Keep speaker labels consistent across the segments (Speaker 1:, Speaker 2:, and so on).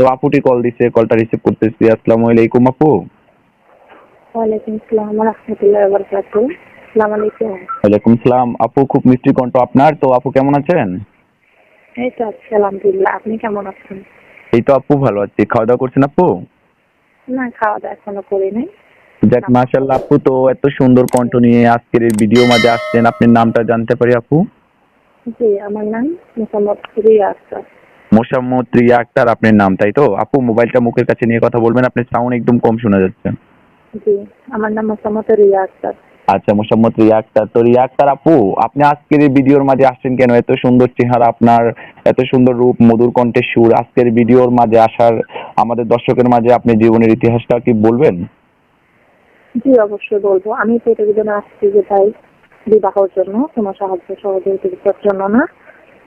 Speaker 1: তো আপুটি কল দিছে কলটা রিসিভ করতেছি। আসসালামু আলাইকুম আপু।
Speaker 2: ওয়ালাইকুম আসসালাম রহমতুল্লাহ বারকাতু আসসালামু আলাইকুম।
Speaker 1: ওয়ালাইকুম সালাম আপু খুব মিষ্টি কণ্ঠ আপনার। তো আপু কেমন আছেন?
Speaker 2: এই তো আছি আলহামদুলিল্লাহ। আপনি কেমন আছেন?
Speaker 1: এই তো আপু ভালো আছি। খাওয়া দাওয়া করছেন আপু?
Speaker 2: না খাওয়া দাওয়া এখনও করি নাই
Speaker 1: যাক আপু তো এত সুন্দর কণ্ঠ নিয়ে আজকের এই ভিডিও মাঝে আসছেন। আপনার নামটা জানতে পারি আপু?
Speaker 2: জি আমার নাম মোহাম্মদ রিয়া আক্তার
Speaker 1: মোসাম্মদ রিয়া আক্তার আপনার নাম তাই তো? আপু মোবাইলটা মুখের কাছে নিয়ে কথা বলবেন আপনার সাউন্ড একদম কম শোনা যাচ্ছে।
Speaker 2: জি আমার নাম মোহাম্মদ রিয়া আক্তার।
Speaker 1: আচ্ছা মোসাম্মদ রিয়া আক্তার। তো রিয়া আক্তার আপু আপনি আজকের এই ভিডিওর মাঝে আসছেন কেন? এত সুন্দর চেহারা আপনার এত সুন্দর রূপ মধুর কণ্ঠের সুর। আজকের ভিডিওর মাঝে আসার আমাদের দর্শকের মাঝে আপনি জীবনের ইতিহাসটা কি বলবেন?
Speaker 2: জি অবশ্যই বলব। আমি প্রতিবেদনে আসছি যে তাই বিবাহর জন্য কোনো সাহায্য সহযোগিতার জন্য না।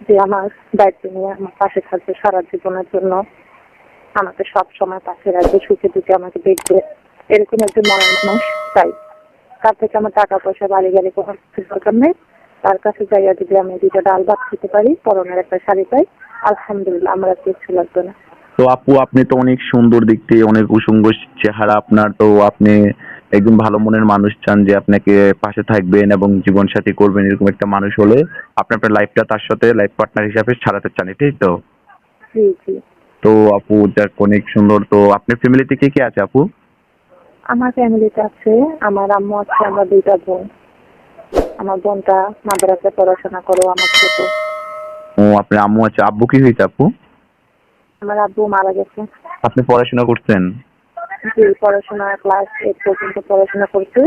Speaker 2: যে আমার দায়িত্ব নিয়ে আমার পাশে থাকবে সারা জীবনের জন্য। আমাকে সব সময় পাশে রাখবে, সুখে দুঃখে আমাকে দেখবে। এরকম একজন মনের মানুষ চাই তার থেকে আমার টাকা পয়সা, বাড়ি গাড়ি কোনো কিছুর দরকার নেই। তার কাছে যাইয়া যদি আমি দুটো ডাল ভাত খেতে পারি, পরনের একটা শাড়ি পাই, আলহামদুলিল্লাহ আমার আর কিছু লাগবে না।
Speaker 1: তো আপু, আপনি তো অনেক সুন্দর দেখতে অনেক উসুঙ্গ চেহারা আপনার। তো আপনি একজন ভালো মনের মানুষ চান যে আপনাকে পাশে থাকবেন এবং জীবন সাথী করবেন এরকম একটা মানুষ হলে আপনি আপনার লাইফটা তার সাথে লাইফ পার্টনার হিসাবে ছাড়াতে চান এটাই তো? তো আপু যাক অনেক সুন্দর। তো আপনার ফ্যামিলিতে কে কে আছে আপু?
Speaker 2: আমার ফ্যামিলিতে আছে আমার আম্মু আছে আমরা দুইটা বোন। আমার বোনটা মাদ্রাসায় পড়াশোনা করে আমার ছোট।
Speaker 1: ও আপনার আম্মু আছে আব্বু কি হয়েছে আপু?
Speaker 2: আমার আব্বু মারা গেছে।
Speaker 1: আপনি পড়াশোনা করছেন?
Speaker 2: জি পড়াশোনা ক্লাস এইট পর্যন্ত পড়াশোনা করছি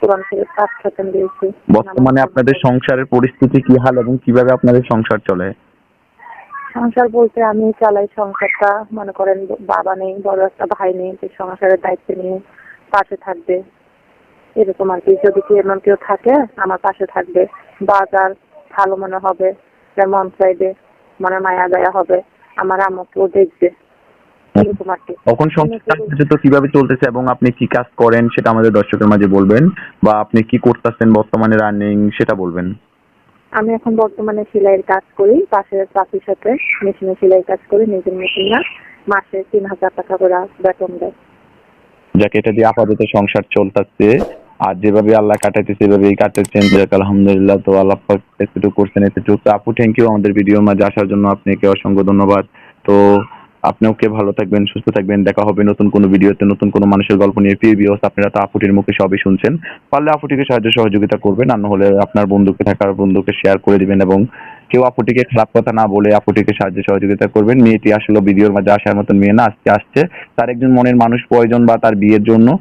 Speaker 2: কোরআন থেকে পাঁচ খতম দিয়েছি।
Speaker 1: বর্তমানে আপনাদের সংসারের পরিস্থিতি কি হাল এবং কীভাবে আপনাদের সংসার চলে?
Speaker 2: সংসার বলতে আমি চালাই সংসারটা মনে করেন বাবা নেই বড় একটা ভাই নেই যে সংসারের দায়িত্ব নিয়ে পাশে থাকবে। এরকম আর কি যদি কি এমন কেউ থাকে আমার পাশে থাকবে। বাজার ভালো মনে হবে মন চাইবে মনে মায়া দয়া হবে আমার আমাকেও দেখবে। এরকম আর কি
Speaker 1: তখন সংসারটা পর্যন্ত কীভাবে চলতেছে এবং আপনি কি কাজ করেন সেটা আমাদের দর্শকের মাঝে বলবেন বা আপনি কি করতেছেন বর্তমানে রানিং সেটা বলবেন।
Speaker 2: আমি এখন বর্তমানে সেলাইয়ের কাজ করি পাশের সাথে মেশিনে কাজ করি নিজের মেশিন না মাসে তিন হাজার টাকা করে বেতন দেয়।
Speaker 1: যাকে এটা দিয়ে আপাতত সংসার চলতেছে আর যেভাবে আল্লাহ কাটাইতে সেভাবেই কাটাচ্ছেন যাক আলহামদুলিল্লাহ তো আল্লাহ এতটুকু করছেন এতটুকু। আপু থ্যাংক ইউ আমাদের ভিডিওর মাঝে আসার জন্য। আপনাকে অসংখ্য ধন্যবাদ। তো আপনিও কে ভালো থাকবেন, সুস্থ থাকবেন। দেখা হবে নতুন কোনো ভিডিওতে, নতুন কোনো মানুষের গল্প নিয়ে। ফিরে বিহস আপনারা তো আপুটির মুখে সবই শুনছেন। পারলে আপুটিকে সাহায্য, সহযোগিতা করবেন। আর হলে আপনার বন্ধুকে থাকার বন্ধুকে শেয়ার করে দিবেন এবং কেউ আপুটিকে খারাপ কথা না বলে আপুটিকে সাহায্য, সহযোগিতা করবেন। মেয়েটি আসলে ভিডিওর মাঝে আসার মতন মেয়ে না, আজকে আসছে। তার একজন মনের মানুষ প্রয়োজন বা তার বিয়ের জন্য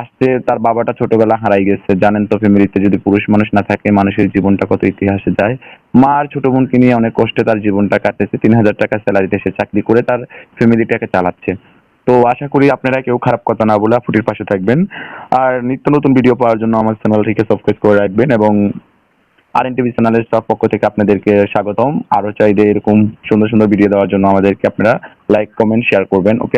Speaker 1: আসছে তার বাবাটা ছোটবেলা হারাই গেছে। জানেন তো ফ্যামিলিতে যদি পুরুষ মানুষ না থাকে, মানুষের জীবনটা কত ইতিহাসে যায়। মা আর ছোট বোনকে নিয়ে অনেক কষ্টে তার জীবনটা কাটতেছে। তিন হাজার টাকা স্যালারিতে সে চাকরি করে তার ফ্যামিলিটাকে চালাচ্ছে। তো আশা করি আপনারা কেউ খারাপ কথা না বলে ফুটির পাশে থাকবেন। আর নিত্য নতুন ভিডিও পাওয়ার জন্য আমার চ্যানেলটিকে সাবস্ক্রাইব করে রাখবেন এবং আর এন টিভি চ্যানেলের সব পক্ষ থেকে আপনাদেরকে স্বাগতম। আরও চাইলে এরকম সুন্দর সুন্দর ভিডিও দেওয়ার জন্য আমাদেরকে আপনারা লাইক কমেন্ট শেয়ার করবেন। ওকে